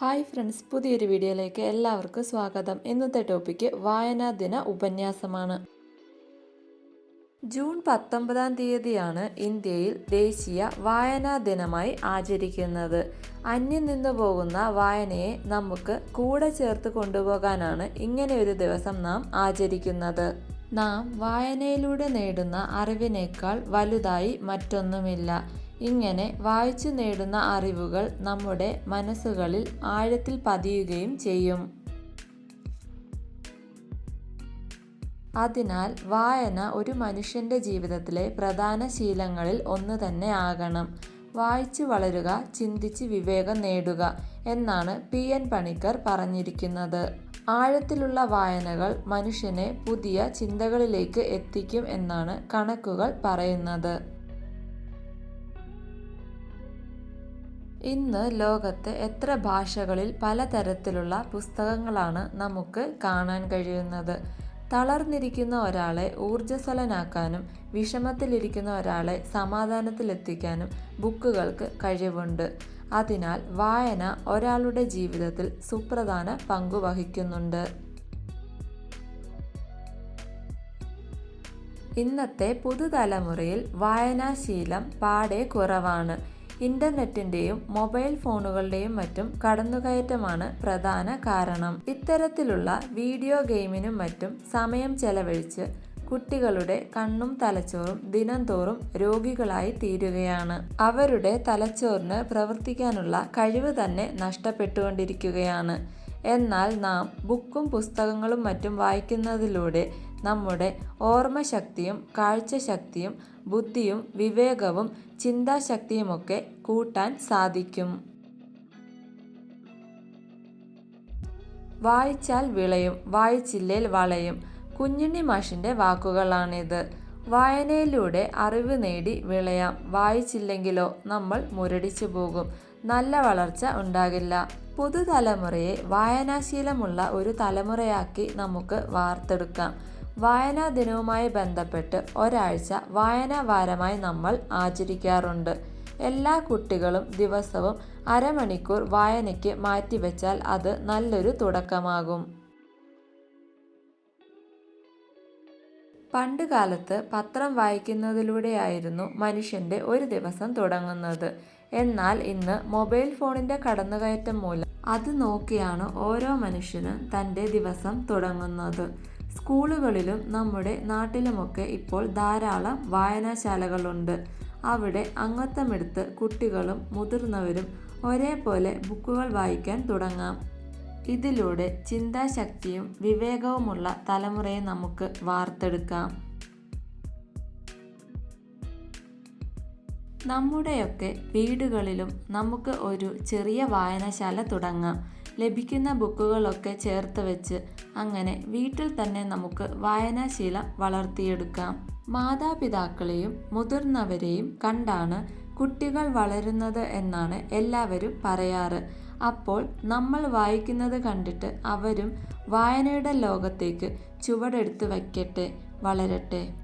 Hi friends പുതിയൊരു വീഡിയോയിലേക്ക് എല്ലാവർക്കും സ്വാഗതം. ഇന്നത്തെ ടോപ്പിക്ക് വായനാ ദിന ഉപന്യാസമാണ്. ജൂൺ പത്തൊമ്പതാം തീയതിയാണ് ഇന്ത്യയിൽ ദേശീയ വായനാ ദിനമായി ആചരിക്കുന്നത്. അന്യം നിന്നു പോകുന്ന വായനയെ നമുക്ക് കൂടെ ചേർത്ത് കൊണ്ടുപോകാനാണ് ഇങ്ങനെ ഒരു ദിവസം നാം ആചരിക്കുന്നത്. നാം വായനയിലൂടെ നേടുന്ന അറിവിനേക്കാൾ വലുതായി മറ്റൊന്നുമില്ല. ഇങ്ങനെ വായിച്ചു നേടുന്ന അറിവുകൾ നമ്മുടെ മനസ്സുകളിൽ ആഴത്തിൽ പതിയുകയും ചെയ്യും. അതിനാൽ വായന ഒരു മനുഷ്യന്റെ ജീവിതത്തിലെ പ്രധാന ശീലങ്ങളിൽ ഒന്ന് തന്നെ ആകണം. വായിച്ചു വളരുക ചിന്തിച്ച് വിവേകം നേടുക എന്നാണ് പി. എൻ. പണിക്കർ പറഞ്ഞിരിക്കുന്നത്. ആഴത്തിലുള്ള വായനകൾ മനുഷ്യനെ പുതിയ ചിന്തകളിലേക്ക് എത്തിക്കും എന്നാണ് കണക്കുകൾ പറയുന്നത്. ഇന്ന് ലോകത്ത് എത്ര ഭാഷകളിൽ പലതരത്തിലുള്ള പുസ്തകങ്ങളാണ് നമുക്ക് കാണാൻ കഴിയുന്നത്? തളർന്നിരിക്കുന്ന ഒരാളെ ഊർജസ്വലനാക്കാനും വിഷമത്തിലിരിക്കുന്ന ഒരാളെ സമാധാനത്തിലെത്തിക്കാനും ബുക്കുകൾക്ക് കഴിവുണ്ട്. അതിനാൽ വായന ഒരാളുടെ ജീവിതത്തിൽ സുപ്രധാന പങ്കു വഹിക്കുന്നുണ്ട്. ഇന്നത്തെ പുതുതലമുറയിൽ വായനാശീലം പാടെ കുറവാണ്. ഇന്റർനെറ്റിന്റെയും മൊബൈൽ ഫോണുകളുടെയും മറ്റും കടന്നുകയറ്റമാണ് പ്രധാന കാരണം. ഇത്തരത്തിലുള്ള വീഡിയോ ഗെയിമിനും മറ്റും സമയം ചെലവഴിച്ച് കുട്ടികളുടെ കണ്ണും തലച്ചോറും ദിനംതോറും രോഗികളായി തീരുകയാണ്. അവരുടെ തലച്ചോറിന് പ്രവർത്തിക്കാനുള്ള കഴിവ് തന്നെ നഷ്ടപ്പെട്ടുകൊണ്ടിരിക്കുകയാണ്. എന്നാൽ നാം ബുക്കും പുസ്തകങ്ങളും മറ്റും വായിക്കുന്നതിലൂടെ നമ്മുടെ ഓർമ്മശക്തിയും കാഴ്ചശക്തിയും ബുദ്ധിയും വിവേകവും ചിന്താശക്തിയുമൊക്കെ കൂട്ടാൻ സാധിക്കും. വായിച്ചാൽ വിളയും വായിച്ചില്ലേൽ വളയും. കുഞ്ഞുണ്ണി മാഷിന്റെ വാക്കുകളാണിത്. വായനയിലൂടെ അറിവ് നേടി വിളയാം. വായിച്ചില്ലെങ്കിലോ നമ്മൾ മുരടിച്ചു പോകും. നല്ല വളർച്ച ഉണ്ടാകില്ല. പുതുതലമുറയെ വായനാശീലമുള്ള ഒരു തലമുറയാക്കി നമുക്ക് വാർത്തെടുക്കാം. വായനാ ദിനവുമായി ബന്ധപ്പെട്ട് ഒരാഴ്ച വായനാ വാരമായി നമ്മൾ ആചരിക്കാറുണ്ട്. എല്ലാ കുട്ടികളും ദിവസവും അരമണിക്കൂർ വായനയ്ക്ക് മാറ്റിവെച്ചാൽ അത് നല്ലൊരു തുടക്കമാകും. പണ്ട് കാലത്ത് പത്രം വായിക്കുന്നതിലൂടെയായിരുന്നു മനുഷ്യന്റെ ഒരു ദിവസം തുടങ്ങുന്നത്. എന്നാൽ ഇന്ന് മൊബൈൽ ഫോണിന്റെ കടന്നുകയറ്റം മൂലം അത് നോക്കിയാണ് ഓരോ മനുഷ്യനും തന്റെ ദിവസം തുടങ്ങുന്നത്. സ്കൂളുകളിലും നമ്മുടെ നാട്ടിലുമൊക്കെ ഇപ്പോൾ ധാരാളം വായനാശാലകളുണ്ട്. അവിടെ അംഗത്വമെടുത്ത് കുട്ടികളും മുതിർന്നവരും ഒരേപോലെ ബുക്കുകൾ വായിക്കാൻ തുടങ്ങാം. ഇതിലൂടെ ചിന്താശക്തിയും വിവേകവുമുള്ള തലമുറയെ നമുക്ക് വാർത്തെടുക്കാം. നമ്മുടെയൊക്കെ വീടുകളിലും നമുക്ക് ഒരു ചെറിയ വായനശാല തുടങ്ങാം. ലഭിക്കുന്ന ബുക്കുകളൊക്കെ ചേർത്ത് വെച്ച് അങ്ങനെ വീട്ടിൽ തന്നെ നമുക്ക് വായനാശീലം വളർത്തിയെടുക്കാം. മാതാപിതാക്കളെയും മുതിർന്നവരെയും കണ്ടാണ് കുട്ടികൾ വളരുന്നത് എന്നാണ് എല്ലാവരും പറയാറ്. അപ്പോൾ നമ്മൾ വായിക്കുന്നത് കണ്ടിട്ട് അവരും വായനയുടെ ലോകത്തേക്ക് ചുവടെടുത്ത് വയ്ക്കട്ടെ വളരട്ടെ.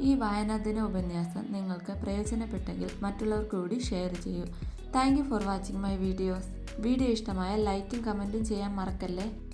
ഈ വായനാദിന ഉപന്യാസം നിങ്ങൾക്ക് പ്രയോജനപ്പെട്ടെങ്കിൽ മറ്റുള്ളവർക്ക് കൂടി ഷെയർ ചെയ്യൂ. Thank you for watching my videos. Video ഇഷ്ടമായ ലൈക്കും കമന്റും ചെയ്യാൻ മറക്കല്ലേ?